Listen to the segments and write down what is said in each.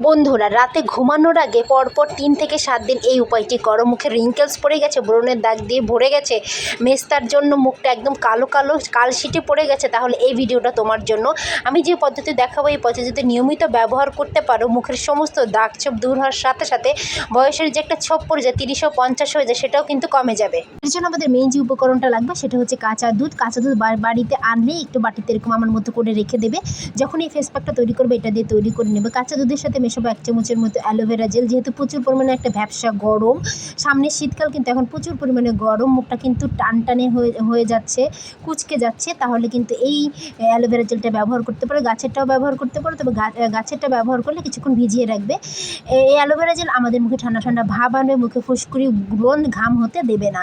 বন্ধুরা, রাতে ঘুমানোর আগে পরপর তিন থেকে সাত দিন এই উপায়টি করো। মুখে রিঙ্কেলস পড়ে গেছে, ব্রণের দাগ দিয়ে ভরে গেছে, মেস্তার জন্য মুখটা একদম কালো কালো, কালশিটে পড়ে গেছে। তাহলে এই ভিডিওটা তোমার জন্য। আমি যে পদ্ধতি দেখাবো, এই পদ্ধতিতে নিয়মিত ব্যবহার করতে পারো। মুখের সমস্ত দাগ ছোপ দূর হওয়ার সাথে সাথে বয়সের যে একটা ছোপ পড়ে যায় তিরিশও পঞ্চাশ হয়ে যায়, সেটাও কিন্তু কমে যাবে। এর জন্য আমাদের মেইন যে উপকরণটা লাগবে, সেটা হচ্ছে কাঁচা দুধ। কাঁচা দুধ বাড়িতে আনলে একটু বাটিতে এরকম আমার মতো করে রেখে দেবে। যখন এই ফেস প্যাকটা তৈরি করবে, এটা দিয়ে তৈরি করে নেবে। কাঁচা দুধের সাথে মেশাবো এক চামচের মতো অ্যালোভেরা জেল, যেহেতু প্রচুর পরিমাণে একটা ব্যবসা গরম। সামনে শীতকাল কিন্তু এখন প্রচুর পরিমাণে গরম, মুখটা কিন্তু টান টানে হয়ে যাচ্ছে, কুচকে যাচ্ছে। তাহলে কিন্তু এই অ্যালোভেরা জেলটা ব্যবহার করতে পারো, গাছেরটাও ব্যবহার করতে পারো, তবে গাছেরটা ব্যবহার করলে কিছুক্ষণ ভিজিয়ে রাখবে। এই অ্যালোভেরা জেল আমাদের মুখে ঠান্ডা ঠান্ডা ভাব আনবে, মুখে ফুসকুড়ি ব্রণ ঘাম হতে দেবে না।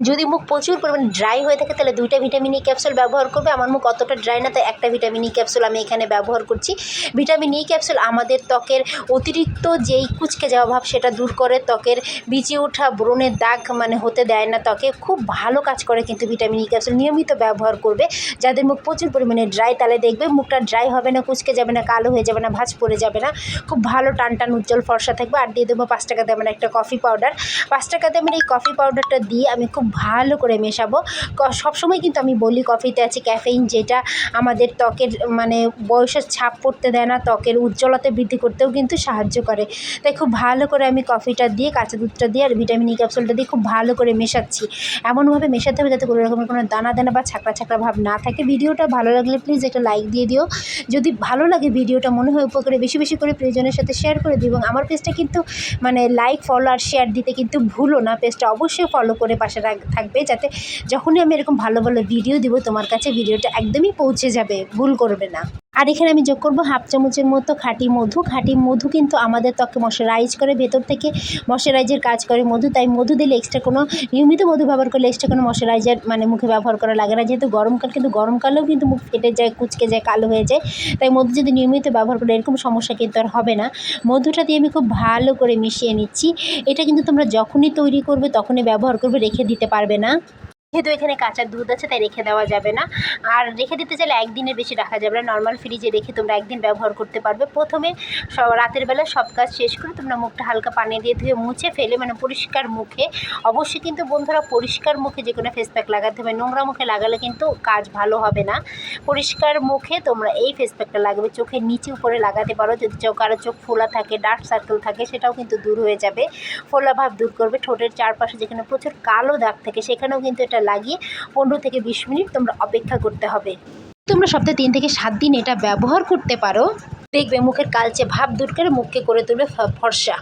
যদি মুখ প্রচুর পরিমাণে ড্রাই হয়ে থাকে, তাহলে দুইটা ভিটামিন ই ক্যাপসুল ব্যবহার করবে। আমার মুখ অতটা ড্রাই না তাই একটা ভিটামিন ই ক্যাপসুল আমি এখানে ব্যবহার করছি। ভিটামিন ই ক্যাপসুল আমাদের ত্বকের অতিরিক্ত যেই কুচকে যাওয়া ভাব, সেটা দূর করে। ত্বকের বিচে ওঠা ব্রণের দাগ মানে হতে দেয় না। ত্বকে খুব ভালো কাজ করে কিন্তু ভিটামিন ই ক্যাপসুল নিয়মিত ব্যবহার করবে। যাদের মুখ প্রচুর পরিমাণে ড্রাই তাহলে দেখবে মুখটা ড্রাই হবে না, কুচকে যাবে না, কালো হয়ে যাবে না, ভাঁজ পড়ে যাবে না। খুব ভালো টান টান উজ্জ্বল ফর্সা থাকবে। আর দিয়ে দেবো পাঁচ টাকা দামের একটা কফি পাউডার পাঁচ টাকা দামের এই কফি পাউডারটা দিয়ে আমি খুব ভালো করে মেশাবো। সবসময় কিন্তু আমি বলি কফিতে আছে ক্যাফেইন যেটা আমাদের ত্বকের মানে বয়সের ছাপ পড়তে দেয় না, ত্বকের উজ্জ্বলতা বৃদ্ধি করতেও কিন্তু সাহায্য করে। তাই খুব ভালো করে আমি কফিটা দিয়ে, কাঁচা দুধটা দিয়ে আর ভিটামিন ই ক্যাপসুলটা দিয়ে খুব ভালো করে মেশাচ্ছি। এমনভাবে মেশাতে হবে যাতে কোনো রকমের কোনো দানা দানা বা ছাকড়া ছাকড়া ভাব না থাকে। ভিডিওটা ভালো লাগলে প্লিজ একটা লাইক দিয়ে দিও। যদি ভালো লাগে ভিডিওটা, মনে হয় উপকারে বেশি বেশি করে প্রিয়জনের সাথে শেয়ার করে দিও এবং আমার পেজটা কিন্তু মানে লাইক ফলো আর শেয়ার দিতে কিন্তু ভুলো না। পেজটা অবশ্যই ফলো করে পাশে রাখ- থাকবে যাতে যখনই আমি এরকম ভালো ভালো ভিডিও দেবো, তোমার কাছে ভিডিওটা একদমই পৌঁছে যাবে। ভুল করবে না। আর এখানে আমি যোগ করব হাফ চামচের মতো খাঁটি মধু। খাঁটি মধু কিন্তু আমাদের ত্বকে মশারাইজ করে, ভেতর থেকে মশারাইজের কাজ করে মধু। তাই মধু দিলে এক্সট্রা কোনো নিয়মিত মধু ব্যবহার করলে এক্সট্রা কোনো মশারাইজার মানে মুখে ব্যবহার করা লাগে না। যেহেতু গরমকাল, কিন্তু গরমকালেও কিন্তু মুখ ফেটে যায়, কুচকে যায়, কালো হয়ে যায়। তাই মধু যদি নিয়মিত ব্যবহার করে এরকম সমস্যা কিন্তু আর হবে না। মধুটা দিয়ে আমি খুব ভালো করে মিশিয়ে নিচ্ছি। এটা কিন্তু তোমরা যখনই তৈরি করবে, তখনই ব্যবহার করবে, রেখে দিতে পারবে না। যেহেতু এখানে কাঁচা দুধ আছে, তাই রেখে দেওয়া যাবে না। আর রেখে দিতে চাইলে একদিনের বেশি রাখা যাবে না। নর্মাল ফ্রিজে রেখে তোমরা একদিন ব্যবহার করতে পারবে। প্রথমে রাতের বেলা সব কাজ শেষ করে তোমরা মুখটা হালকা পানি দিয়ে ধুয়ে মুছে ফেলে মানে পরিষ্কার মুখে। অবশ্যই কিন্তু বন্ধুরা পরিষ্কার মুখে যে কোনো ফেস প্যাক লাগাতে হবে। নোংরা মুখে লাগালে কিন্তু কাজ ভালো হবে না। পরিষ্কার মুখে তোমরা এই ফেস প্যাকটা লাগবে। চোখের নিচে উপরে লাগাতে পারো। যদি চোখ কারও চোখ ফোলা থাকে ডার্ক সার্কেল থাকে, সেটাও কিন্তু দূর হয়ে যাবে। ফোলা ভাব দূর করবে। ঠোঁটের চারপাশে যেখানে প্রচুর কালো দাগ থাকে, সেখানেও কিন্তু এটা লাগিয়ে পনেরো থেকে বিশ মিনিট তোমরা অপেক্ষা করতে হবে। তোমরা সপ্তাহে তিন থেকে সাত দিন এটা ব্যবহার করতে পারো। দেখবে মুখের কালচে ভাব দূর করে মুখকে করে তুলবে ফর্সা।